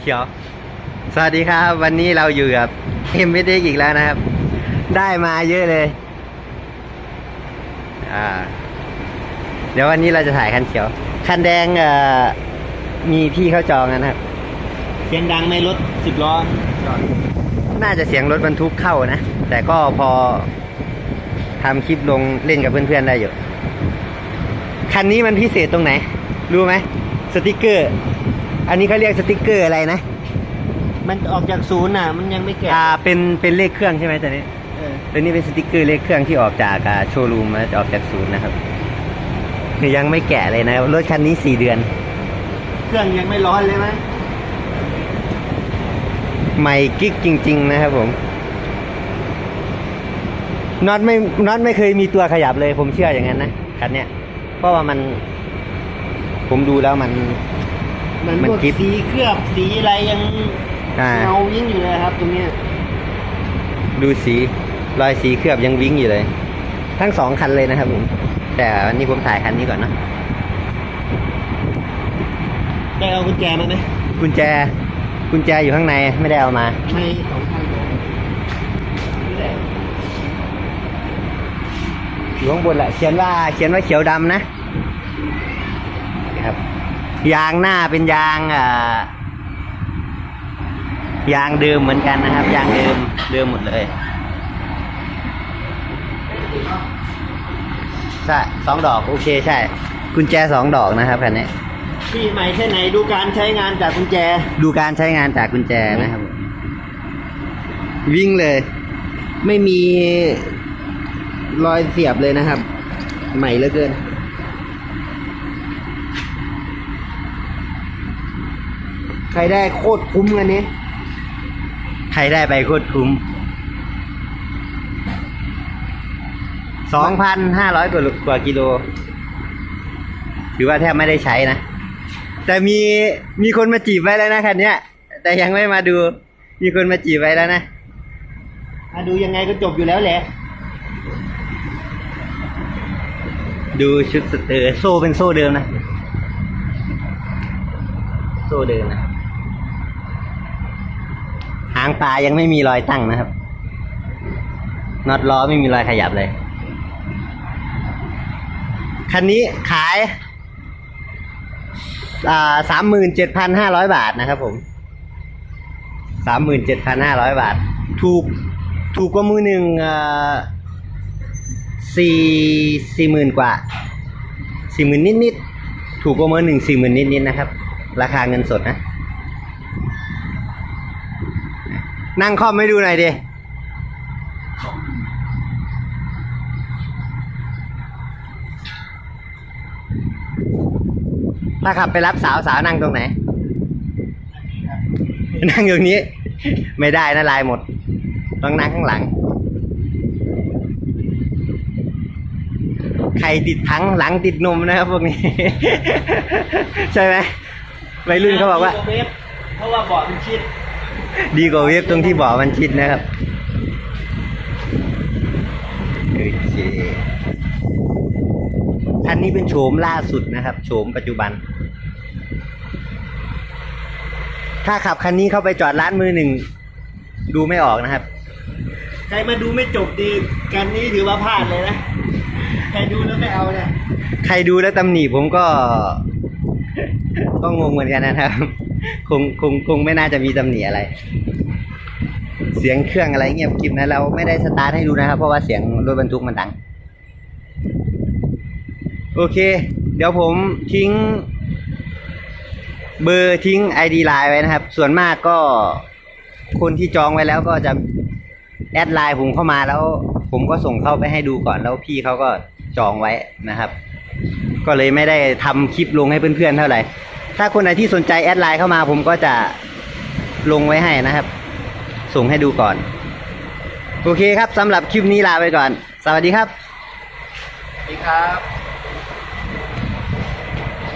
เขียว สวัสดีครับ วันนี้เราอยู่กับเอ็มไม่ได้อีกแล้วนะครับ ได้มาเยอะเลย อ่า เดี๋ยววันนี้เราจะถ่ายคันเขียว คันแดงเอ่อมีพี่เขาจองกันนะครับ เสียงดังไหมรถสิบล้อจอดน่าจะเสียงรถบรรทุกเข้านะ แต่ก็พอทำคลิปลงเล่นกับเพื่อนๆได้อยู่ คันนี้มันพิเศษตรงไหน รู้ไหม สติกเกอร์ อันนี้เขาเรียกสติกเกอร์อะไรนะ มันออกจากศูนย์น่ะ มันยังไม่แก่อ่า เป็น เป็นเลขเครื่องใช่ไหมตัวนี้เออตัวนี้เป็นสติกเกอร์เลขเครื่องที่ออกจากอ่าโชว์รูมมาออกจากศูนย์นะครับคือยังไม่แกะเลยนะครับ รถคันนี้สี่เดือน เครื่องยังไม่ร้อนเลยไหมใหม่กิ๊กจริง ๆ นะครับผม น็อตไม่ น็อตไม่เคยมีตัวขยับเลย ผมเชื่ออย่างนั้นนะ คันเนี้ย เพราะว่ามัน ผมดูแล้วมัน มันมันพวกกิ๊บ สีเคลือบสีอะไรยังอ่า เงายิ่งอยู่เลยครับ ตรงเนี้ยดูสีรอยสีเคลือบยังวิ่งอยู่เลย ทั้งสองคันเลยนะครับผมแต่วันนี้ผมถ่ายคันนี้ก่อนนะได้เอากุญแจมาไหมกุญแจกุญแจอยู่ข้างในไม่ได้เอามา ไม่สองพันเลยนี่แหละอยู่ข้างบนแหละเขียนว่าเขียนว่าเขียวดำนะนี่ครับ ยางหน้าเป็นยางอ่ายางเดิมเหมือนกันนะครับ ยางเดิมเดิมหมดเลยใช่สองดอกโอเคใช่ กุญแจสองดอกนะครับคันนี้พี่ใหม่แค่ไหนดูการใช้งานจากกุญแจ ดูการใช้งานจากกุญแจนะครับ วิ่งเลย ไม่มีรอยเสียบเลยนะครับ ใหม่เหลือเกิน ใครได้โคตรคุ้มกันนี้ ใครได้ไปโคตรคุ้ม สองพันห้าร้อยกว่ากว่ากิโล ถือว่าแทบไม่ได้ใช้นะ แต่มีมีคนมาจีบไว้แล้วนะคันเนี้ยแต่ยังไม่มาดู มีคนมาจีบไว้แล้วนะ มาดูยังไงก็จบอยู่แล้วแหละ ดูชุดสเตอร์โซ่เป็นโซ่เดิมนะ โซ่เดิมนะหางปลายังไม่มีรอยตั้งนะครับน็อตล้อไม่มีรอยขยับเลย คันนี้ขายสามหมื่นเจ็ดพันห้าร้อยบาทนะครับผมสามหมื่นเจ็ดพันห้าร้อยบาท ถูกถูกกว่ามือหนึ่งสี่สี่หมื่นกว่าสี่หมื่นนิดนิดถูกกว่ามือหนึ่งสี่หมื่นนิดนิดนะครับ ราคาเงินสดนะ นั่งคอมไม่ดูหน่อยดิถ้าขับไปรับสาวสาวนั่งตรงไหน นั่งตรงนี้ ไม่ได้นะลายหมด ต้องนั่งข้างหลัง ใครติดทั้งหลังติดนมนะครับพวกนี้ ใช่ไหมวัยรุ่นเขาบอกว่าเวฟเพราะว่าเบาะมันชิด ดีกว่าเว็บตรงที่บอกมันชิดนะครับโอเคคันนี้เป็นโฉมล่าสุดนะครับโฉมปัจจุบัน ถ้าขับคันนี้เข้าไปจอดร้านมือหนึ่ง ดูไม่ออกนะครับ ใครมาดูไม่จบดีกันนี้ถือว่าพลาดเลยนะ ใครดูแล้วไม่เอาเนี่ย ใครดูแล้วตำหนิผมก็ ก็งงเหมือนกันนะครับ คงคงคงไม่น่าจะมีตำหนิอะไร เสียงเครื่องอะไรเงียบกริบนะเราไม่ได้สตาร์ทให้ดูนะครับ เพราะว่าเสียงรถบรรทุกมันดัง โอเค เดี๋ยวผมทิ้ง เบอร์ทิ้ง ID ไลน์ไว้นะครับ ส่วนมากก็คนที่จองไว้แล้วก็จะแอดไลน์ผมเข้ามาแล้ว ผมก็ส่งเข้าไปให้ดูก่อนแล้วพี่เขาก็จองไว้นะครับ ก็เลยไม่ได้ทำคลิปลงให้เพื่อนๆเท่าไหร่ ถ้าคนไหนที่สนใจแอดไลน์เข้ามาผมก็จะลงไว้ให้นะครับ ส่งให้ดูก่อน โอเคครับสำหรับคลิปนี้ลาไปก่อน สวัสดีครับสวัสดีครับ